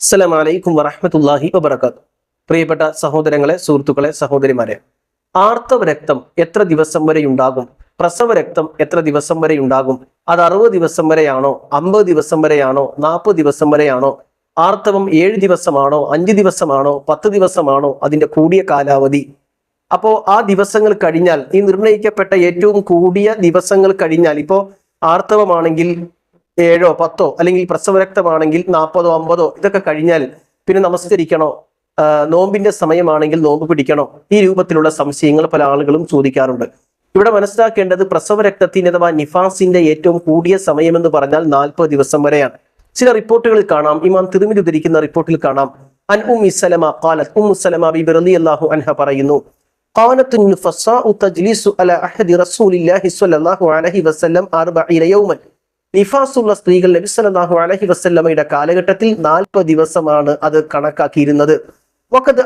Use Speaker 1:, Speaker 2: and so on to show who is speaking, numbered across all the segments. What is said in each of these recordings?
Speaker 1: അസ്സലാം വലൈക്കും വറഹമത്തല്ലാഹി വബർക്കാത്തു പ്രിയപ്പെട്ട സഹോദരങ്ങളെ സുഹൃത്തുക്കളെ സഹോദരിമാരെ ആർത്തവ രക്തം എത്ര ദിവസം വരെ ഉണ്ടാകും? പ്രസവ രക്തം എത്ര ദിവസം വരെ ഉണ്ടാകും? അത് അറുപത് ദിവസം വരെയാണോ? അമ്പത് ദിവസം വരെയാണോ? നാൽപ്പത് ദിവസം വരെയാണോ? ആർത്തവം ഏഴ് ദിവസമാണോ? അഞ്ച് ദിവസമാണോ? പത്ത് ദിവസമാണോ? അതിന്റെ കൂടിയ കാലാവധി. അപ്പോ ആ ദിവസങ്ങൾ കഴിഞ്ഞാൽ ഈ നിർണയിക്കപ്പെട്ട ഏറ്റവും കൂടിയ ദിവസങ്ങൾ കഴിഞ്ഞാൽ ഇപ്പോ ആർത്തവമാണെങ്കിൽ ഏഴോ പത്തോ അല്ലെങ്കിൽ പ്രസവരക്തമാണെങ്കിൽ നാൽപ്പതോ അമ്പതോ ഇതൊക്കെ കഴിഞ്ഞാൽ പിന്നെ നമസ്കരിക്കണോ ആ, നോമ്പിന്റെ സമയമാണെങ്കിൽ നോമ്പ് പിടിക്കണോ ഈ രൂപത്തിലുള്ള സംശയങ്ങൾ പല ആളുകളും ചോദിക്കാറുണ്ട് ഇവിടെ മനസ്സിലാക്കേണ്ടത് പ്രസവരക്തത്തിന്റെ അഥവാ നിഫാസിന്റെ ഏറ്റവും കൂടിയ സമയമെന്ന് പറഞ്ഞാൽ നാൽപ്പത് ദിവസം വരെയാണ് ചില റിപ്പോർട്ടുകളിൽ കാണാം ഇമാം തിരുമിതി ഉദ്ധരിക്കുന്ന റിപ്പോർട്ടിൽ കാണാം അൻ ഉമ്മി സലമ ഖാലത്ത് ഉമ്മു സലമ ബിബി റളിയല്ലാഹു അൻഹ പറയുന്നു قالت النفساء تجلس على أحد رسول الله صلى الله عليه وسلم أربعين يوما നിഫാസുള്ള സ്ത്രീകൾ നബി അലഹി വസല്ലമയുടെ കാലഘട്ടത്തിൽ നാൽപ്പത് ദിവസമാണ് അത് കണക്കാക്കിയിരുന്നത്. വഖദ്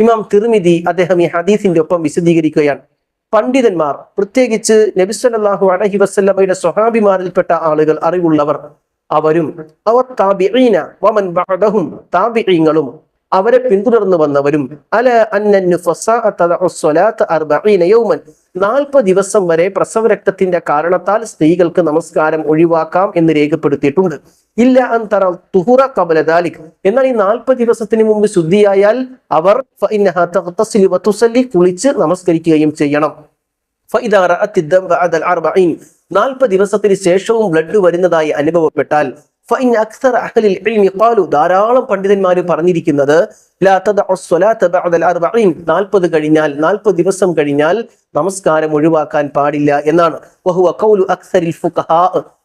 Speaker 1: ഇമാം അദ്ദേഹം ഈ ഹദീസിന്റെ ഒപ്പം വിശദീകരിക്കുകയാണ്. പണ്ഡിതന്മാർ പ്രത്യേകിച്ച് നബിസ്വല്ലാഹു അലഹി വസല്ലമയുടെ സ്വഹാബിമാരിൽപ്പെട്ട ആളുകൾ അറിവുള്ളവർ അവരും അവർ താബിഈന വമൻ അവരെ പിന്തുടർന്നു വന്നവരും അല യൗമൻ നാൽപ്പത് ദിവസം വരെ പ്രസവ രക്തത്തിന്റെ കാരണത്താൽ സ്ത്രീകൾക്ക് നമസ്കാരം ഒഴിവാക്കാം എന്ന് രേഖപ്പെടുത്തിയിട്ടുണ്ട്. ഇല്ല അന്തറ തുഹുറ കബലദാലിക് എന്നാൽ ഈ നാൽപ്പത് ദിവസത്തിന് മുമ്പ് ശുദ്ധിയായാൽ അവർ കുളിച്ച് നമസ്കരിക്കുകയും ചെയ്യണം. നാൽപ്പത് ദിവസത്തിന് ശേഷവും ബ്ലഡ് വരുന്നതായി അനുഭവപ്പെട്ടാൽ ഖാലു ധാരാളം പണ്ഡിതന്മാർ പറഞ്ഞിരിക്കുന്നത് ലാ ബഅദൽ അർബഈൻ 40 കഴിഞ്ഞാൽ 40 ദിവസം കഴിഞ്ഞാൽ നമസ്കാരം ഒഴിവാക്കാൻ പാടില്ല എന്നാണ്. വഹുവ ഖൗലു അക്സരിൽ ഫുഖഹാ.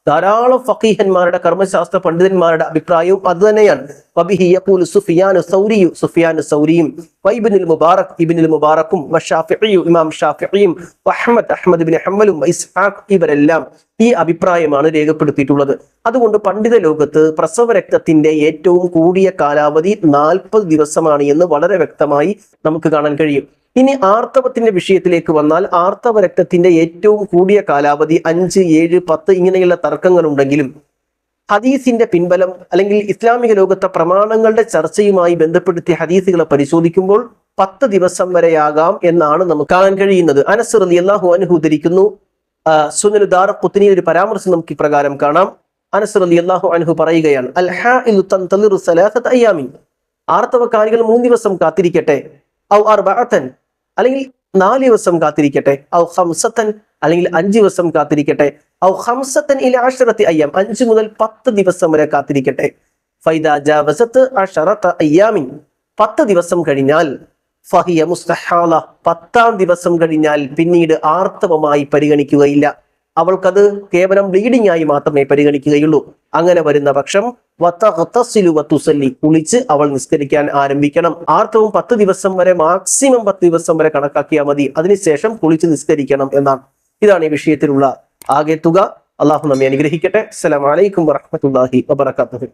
Speaker 1: ധാരാളം ഫക്കീഹന്മാരുടെ കർമ്മശാസ്ത്ര പണ്ഡിതന്മാരുടെ അഭിപ്രായവും അത് തന്നെയാണ്. സുഫിയാനു സൗരിയു സുഫിയാനു സൗരിയും വൈബിനുൽ മുബാറക് ഇബിനിൽ മുബാറക്കും ഇമാം ഷാഫിഇയും അഹമ്മദ് അഹ്മദ് ഇബ്നു ഹംബലും ഇസ്ഹാഖ് ഇവരെല്ലാം ഈ അഭിപ്രായമാണ് രേഖപ്പെടുത്തിയിട്ടുള്ളത്. അതുകൊണ്ട് പണ്ഡിത ലോകത്ത് പ്രസവ രക്തത്തിന്റെ ഏറ്റവും കൂടിയ കാലാവധി നാൽപ്പത് ദിവസമാണ് എന്ന് വളരെ വ്യക്തമായി നമുക്ക് കാണാൻ കഴിയും. ഇനി ആർത്തവത്തിന്റെ വിഷയത്തിലേക്ക് വന്നാൽ ആർത്തവ രക്തത്തിന്റെ ഏറ്റവും കൂടിയ കാലാവധി അഞ്ച് ഏഴ് പത്ത് ഇങ്ങനെയുള്ള തർക്കങ്ങൾ ഉണ്ടെങ്കിലും ഹദീസിന്റെ പിൻബലം അല്ലെങ്കിൽ ഇസ്ലാമിക ലോകത്തെ പ്രമാണങ്ങളുടെ ചർച്ചയുമായി ബന്ധപ്പെടുത്തിയ ഹദീസുകളെ പരിശോധിക്കുമ്പോൾ പത്ത് ദിവസം വരെയാകാം എന്നാണ് നമുക്ക് കാണാൻ കഴിയുന്നത്. അനസ് അള്ളാഹു അനുഹു ധരിക്കുന്നു. സുനൽ ദാർ കുത്തിനി ഒരു പരാമർശം നമുക്ക് ഇപ്രകാരം കാണാം. അനസ് അലി അള്ളാഹു അനുഹു പറയുകയാണ് അയ്യാമിൻ. ആർത്തവക്കാരികൾ മൂന്ന് ദിവസം കാത്തിരിക്കട്ടെ. ഔ അല്ലെങ്കിൽ നാല് ദിവസം കാത്തിരിക്കട്ടെ. ഔ ഹംസത്തൻ അല്ലെങ്കിൽ അഞ്ച് ദിവസം കാത്തിരിക്കട്ടെ. ഔ ഹംസത്തൻ ഇല അഷറത്തി അയ്യാം. അഞ്ച് മുതൽ പത്ത് ദിവസം വരെ കാത്തിരിക്കട്ടെ. അയ്യാമിൻ. പത്ത് ദിവസം കഴിഞ്ഞാൽ ഫഹിയ മുസ്തഹാല പത്താം ദിവസം കഴിഞ്ഞാൽ പിന്നീട് ആർത്തവമായി പരിഗണിക്കുകയില്ല. അവൾക്കത് കേവലം ബ്ലീഡിംഗ് ആയി മാത്രമേ പരിഗണിക്കുകയുള്ളൂ. അങ്ങനെ വരുന്ന പക്ഷം വത്തുസല്ലി കുളിച്ച് അവൾ നിസ്കരിക്കാൻ ആരംഭിക്കണം. ആർത്തവും പത്ത് ദിവസം വരെ മാക്സിമം പത്ത് ദിവസം വരെ കണക്കാക്കിയാൽ മതി. അതിനുശേഷം കുളിച്ച് നിസ്കരിക്കണം എന്നാണ്. ഇതാണ് ഈ വിഷയത്തിലുള്ള ആകെ തുക. അള്ളാഹു നമ്മെ അനുഗ്രഹിക്കട്ടെ. അസ്സലാമു അലൈക്കും വറഹ്മത്തുള്ളാഹി വബറകാതുഹു.